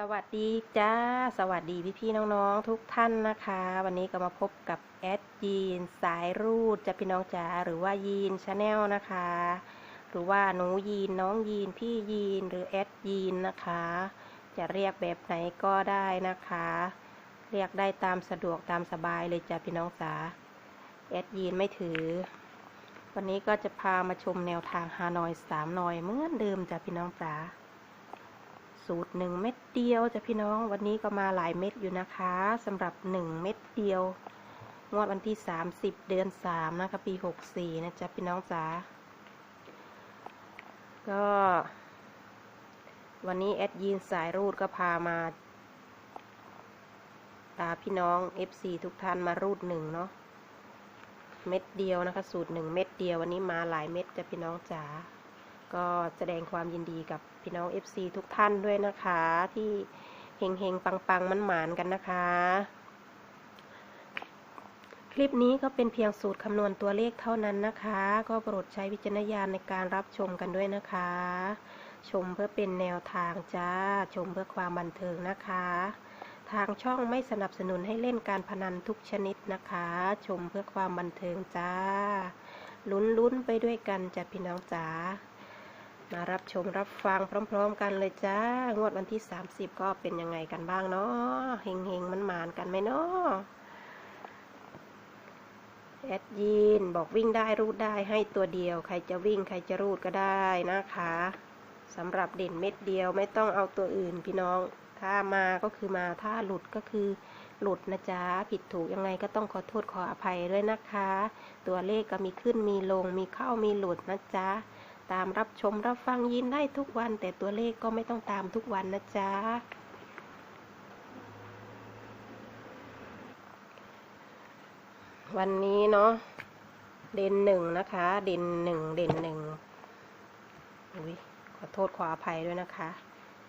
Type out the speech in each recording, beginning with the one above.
สวัสดีจ้า สวัสดีพี่พี่น้องๆ ทุกท่านนะคะ วันนี้ก็มาพบกับแอดยีนสายรูดจะพี่น้องจ๋าหรือว่ายีนชาแนลนะคะ หรือว่าหนูยีนน้องยีนพี่ยีนหรือแอดยีนนะคะ จะเรียกแบบไหนก็ได้นะคะ เรียกได้ตามสะดวกตามสบายเลยจ้ะพี่น้องจ๋าแอดยีนไม่ถือ วันนี้ก็จะพามาชมแนวทางฮานอยสามนอยเหมือนเดิมจ้ะพี่น้องจ๋า สูตรหนึ่งเม็ดเดียวจ้ะพี่น้องวันนี้ก็มาหลายเม็ดอยู่นะคะสำหรับหนึ่งเม็ดเดียว งวดวันที่ 30 เดือน 3 นะคะ ปี 64 นะจ๊ะพี่น้องจ๋าก็ วันนี้แอดยีนสายรูดก็พามาพาพี่น้อง FC ทุกท่านมารูดหนึ่งเนาะเม็ดเดียวนะคะ สูตรหนึ่งเม็ดเดียววันนี้มาหลายเม็ดจ้ะพี่น้องจ๋า ก็แสดงความยินดีกับพี่น้อง FC ทุกท่านด้วยนะคะ ที่เฮงเฮงปังปังมันหมานกันนะคะ คลิปนี้ก็เป็นเพียงสูตรคำนวณตัวเลขเท่านั้นนะคะ ก็โปรดใช้วิจารณญาณในการรับชมกันด้วยนะคะ ชมเพื่อเป็นแนวทางจ้า ชมเพื่อความบันเทิงนะคะ ทางช่องไม่สนับสนุนให้เล่นการพนันทุกชนิดนะคะ ชมเพื่อความบันเทิงจ้าลุ้นๆไปด้วยกันจ้ะพี่น้องจ๋า มารับชมรับฟังพร้อม ๆ กันเลยจ้า งวดวันที่ 30 ก็เป็นยังไงกันบ้างเนาะเฮงเฮงมันหมานกันไหมเนาะแอดยีนบอกวิ่งได้รูดได้ให้ตัวเดียว ใครจะวิ่งใครจะรูดก็ได้นะคะสำหรับเด่นเม็ดเดียวไม่ต้องเอาตัวอื่นพี่น้อง ถ้ามาก็คือมาถ้าหลุดก็คือหลุดนะจ๊ะ ผิดถูกยังไงก็ต้องขอโทษขออภัยด้วยนะคะ ตัวเลขก็มีขึ้นมีลงมีเข้ามีหลุดนะจ๊ะ ตามรับชมรับฟังยินได้ทุกวัน แต่ตัวเลขก็ไม่ต้องตามทุกวันนะจ๊ะวันนี้เนาะเด่นหนึ่งนะคะ เด่นหนึ่งเด่นหนึ่งอุ้ยขอโทษขออภัยด้วยนะคะ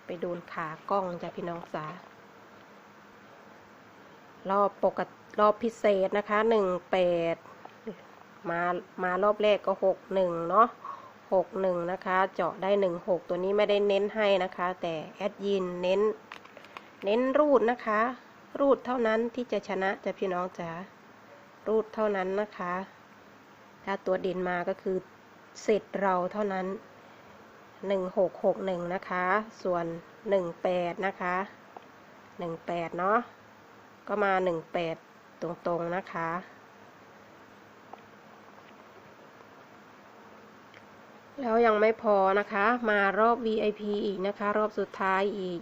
ไปโดนขากล้องจ้ะพี่น้องจ๋ารอบปกติรอบพิเศษนะคะหนึ่งแปดมามารอบแรกก็หกหนึ่งเนาะ หกหนึ่งนะคะ เจาะได้หนึ่งหกตัวนี้ไม่ได้เน้นให้นะคะ แต่แอดยินเน้น เน้นรูดนะคะ รูดเท่านั้นที่จะชนะจะพี่น้องจ๋ารูดเท่านั้นนะคะ ถ้าตัวเด่นมาก็คือเสร็จเราเท่านั้นหนึ่งหกหกหนึ่งนะคะ ส่วนหนึ่งแปดนะคะหนึ่งแปดเนาะก็มาหนึ่งแปดตรงๆนะคะ แล้วยังไม่พอนะคะ มารอบ VIP อีกนะคะ รอบสุดท้ายอีก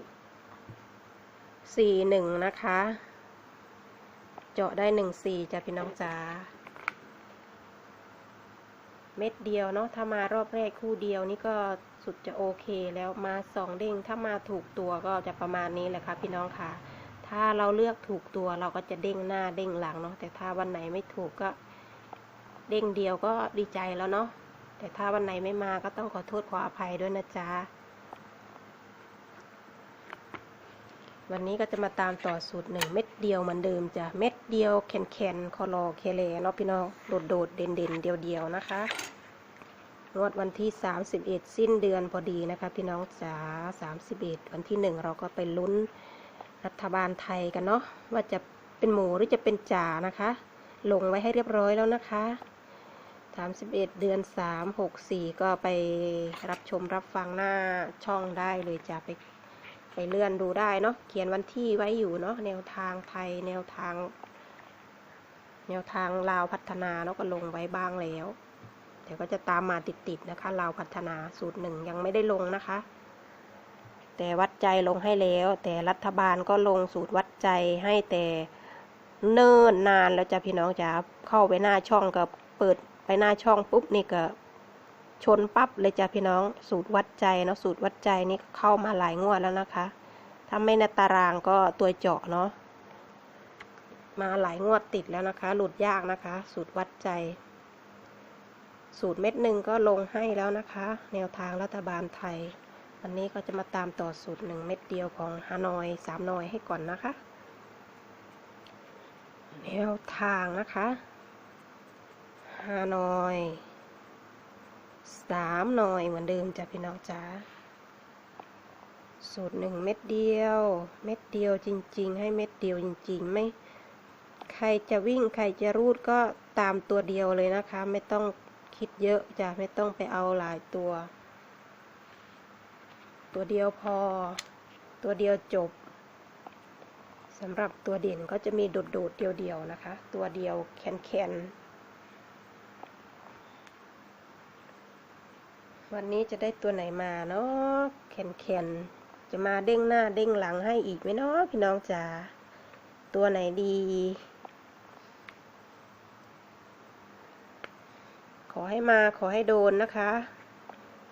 41 นะคะ เจาะได้ 14จ้ะพี่น้องจ๋า เม็ดเดียวเนาะ ถ้ามารอบแรกคู่เดียวนี่ก็สุดจะโอเคแล้วมาสองเด้ง ถ้ามาถูกตัวก็จะประมาณนี้แหละค่ะพี่น้องค่ะ ถ้าเราเลือกถูกตัวเราก็จะเด้งหน้าเด้งหลังเนาะ แต่ถ้าวันไหนไม่ถูกก็เด้งเดียวก็ดีใจแล้วเนาะ แต่ถ้าวันไหนไม่มาก็ต้องขอโทษขออภัยด้วยนะจ๊ะ วันนี้ก็จะมาตามต่อสูตรหนึ่งเม็ดเดียวเหมือนเดิมจ้ะ เม็ดเดียวแคนแคนคอรอเคเลเนาะพี่น้อง โดดโดดเด่นเด่นเดียวเดียวนะคะงวดวันที่ 31 สิ้นเดือนพอดีนะคะพี่น้องจ๋า31 วันที่หนึ่งเราก็ไปลุ้นรัฐบาลไทยกันเนาะว่าจะเป็นหมูหรือจะเป็นจ่านะคะ ลงไว้ให้เรียบร้อยแล้วนะคะ 31 เดือน 3 6 4 ก็ไปรับชมรับฟังหน้าช่องได้เลยจะไปไปเลื่อนดูได้เนาะเขียนวันที่ไว้อยู่เนาะแนวทางไทยแนวทาง แนวทางลาวพัฒนาเนาะก็ลงไว้บ้างแล้ว เดี๋ยวก็จะตามมาติดๆนะคะลาวพัฒนาสูตรหนึ่งยังไม่ได้ลงนะคะ แต่วัดใจลงให้แล้ว แต่รัฐบาลก็ลงสูตรวัดใจให้แต่เนิ่นนานแล้วจะพี่น้องจ๋าเข้าไปหน้าช่องกับเปิด ไปหน้าช่องปุ๊บนี่ก็ชนปั๊บเลยจ้ะพี่น้อง สูตรวัดใจเนาะสูตรวัดใจนี่เข้ามาหลายงวดแล้วนะคะถ้าไม่ในตารางก็ตัวเจาะเนาะมาหลายงวดติดแล้วนะคะ หลุดยากนะคะ สูตรวัดใจ สูตรเม็ดหนึ่งก็ลงให้แล้วนะคะ แนวทางรัฐบาลไทย วันนี้ก็จะมาตามต่อสูตรหนึ่งเม็ดเดียวของฮานอยสามนอยให้ก่อนนะคะ แนวทางนะคะ ฮานอยสามหน่อยเหมือนเดิมจ้ะพี่น้องจ๋าสูตรหนึ่งเม็ดเดียว เม็ดเดียวจริง ๆ ให้เม็ดเดียวจริง ๆ ไม่ ใครจะวิ่งใครจะรูดก็ตามตัวเดียวเลยนะคะ ไม่ต้องคิดเยอะจ้ะไม่ต้องไปเอาหลายตัว ตัวเดียวพอ ตัวเดียวจบสำหรับตัวเด่นก็จะมีโดดๆเดียวๆนะคะ ตัวเดียวแคนๆ วันนี้จะได้ตัวไหนมาเนาะแคนๆจะมาเด้งหน้าเด้งหลังให้อีกไหมเนาะพี่น้องจ๋าตัวไหนดี ขอให้มาขอให้โดนนะคะ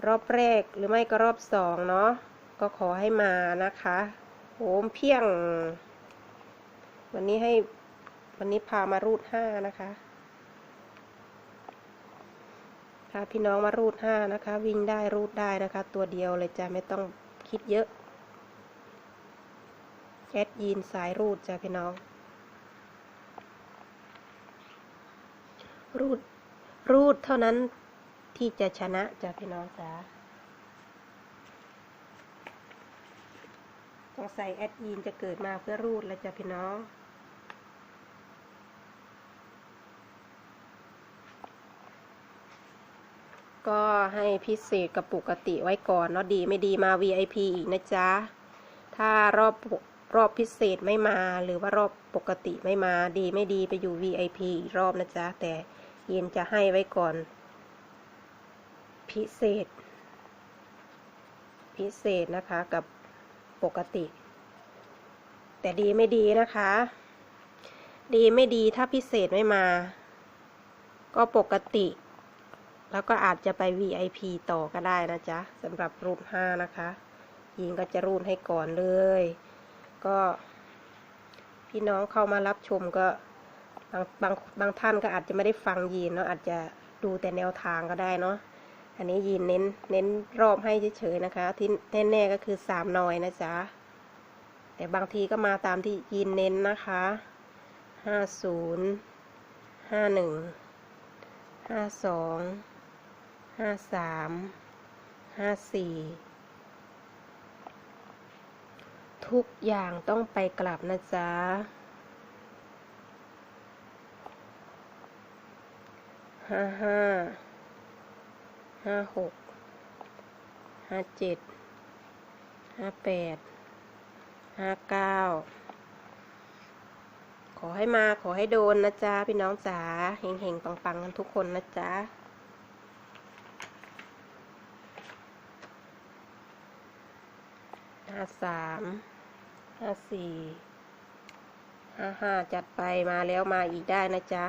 รอบแรกหรือไม่ก็รอบสองเนาะก็ขอให้มานะคะโหมเพียง วันนี้ให้วันนี้พามารูดห้านะคะ พาพี่น้องมารูดห้านะคะ วิ่งได้รูดได้นะคะ ตัวเดียวเลยจ้ะไม่ต้องคิดเยอะแอดยีนสายรูดจ้ะพี่น้อง รูดรูดเท่านั้นที่จะชนะจ้ะพี่น้องจ๋าต้องใส่แอดยีนจะเกิดมาเพื่อรูดแล้วจ้ะพี่น้อง ก็ให้พิเศษกับปกติไว้ก่อนเนาะดีไม่ดีมา VIP อีกนะจ๊ะ ถ้ารอบรอบพิเศษไม่มาหรือว่ารอบปกติไม่มาดีไม่ดีไปอยู่ VIP อีกรอบนะจ๊ะ แต่ยินจะให้ไว้ก่อน พิเศษ พิเศษนะคะกับปกติ แต่ดีไม่ดีนะคะ ดีไม่ดีถ้าพิเศษไม่มา ก็ปกติ แล้วก็อาจจะไป VIP ต่อก็ได้นะจ๊ะสำหรับรูป5นะคะ ยิงก็จะรูดให้ก่อนเลย ก็ พี่น้องเข้ามารับชมก็บางบางบางท่านก็อาจจะไม่ได้ฟังยีนเนาะอาจจะดูแต่แนวทางก็ได้เนาะอันนี้ยีนเน้นเน้นรอบให้เฉยๆนะคะ ที่แน่ๆก็คือสามนอยนะจ๊ะแต่บางทีก็มาตามที่ยีนเน้นนะคะห้าศูนย์ห้าหนึ่งห้าสอง ห้าสามห้าสี่ทุกอย่างต้องไปกลับนะจ๊ะห้าห้าห้าหกห้าเจ็ดห้าแปดห้าเก้าขอให้มาขอให้โดนนะจ๊ะ พี่น้องจ๋าเฮงๆ ปังๆ กันทุกคนนะจ๊ะ ห้าสามห้าสี่ห้าห้าจัดไปมาแล้วมาอีกได้นะจ๊ะ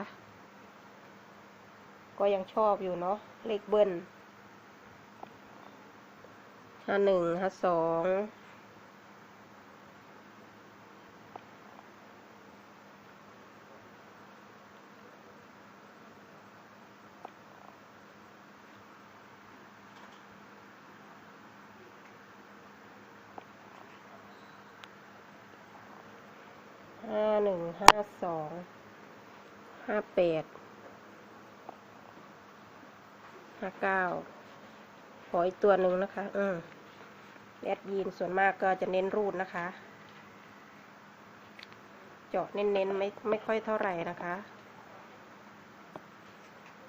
ก็ยังชอบอยู่เนาะเลขเบิ้ลห้าหนึ่งห้าสองห้า หนึ่งห้าสองห้าแปดห้าเก้าขออีกตัวหนึ่งนะคะ อืมแอดยีนส่วนมากก็จะเน้นรูดนะคะ เจาะเน้นๆไม่ไม่ค่อยเท่าไหร่นะคะ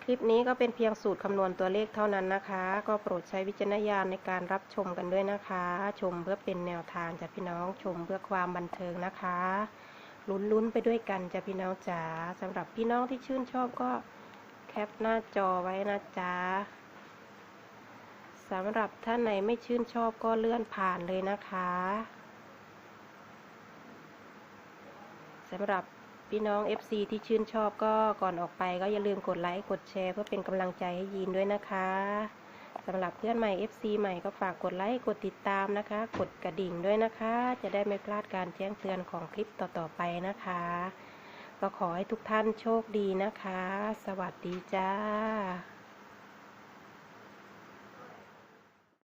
คลิปนี้ก็เป็นเพียงสูตรคำนวณตัวเลขเท่านั้นนะคะ ก็โปรดใช้วิจารณญาณในการรับชมกันด้วยนะคะ ชมเพื่อเป็นแนวทางจากพี่น้องชมเพื่อความบันเทิงนะคะ ลุ้นๆไปด้วยกันจ้ะพี่น้องจ๋าสำหรับพี่น้องที่ชื่นชอบก็แคปหน้าจอไว้นะจ๊ะสำหรับท่านไหนไม่ชื่นชอบก็เลื่อนผ่านเลยนะคะสำหรับพี่น้อง FC ที่ชื่นชอบก็ก่อนออกไปก็อย่าลืมกดไลค์ กดแชร์เพื่อเป็นกำลังใจให้ยีนด้วยนะคะ สำหรับเพื่อนใหม่ FC ใหม่ก็ฝากกดไลค์กดติดตามนะคะ กดกระดิ่งด้วยนะคะ จะได้ไม่พลาดการแจ้งเตือนของคลิปต่อๆไปนะคะ ก็ขอให้ทุกท่านโชคดีนะคะ สวัสดีจ้า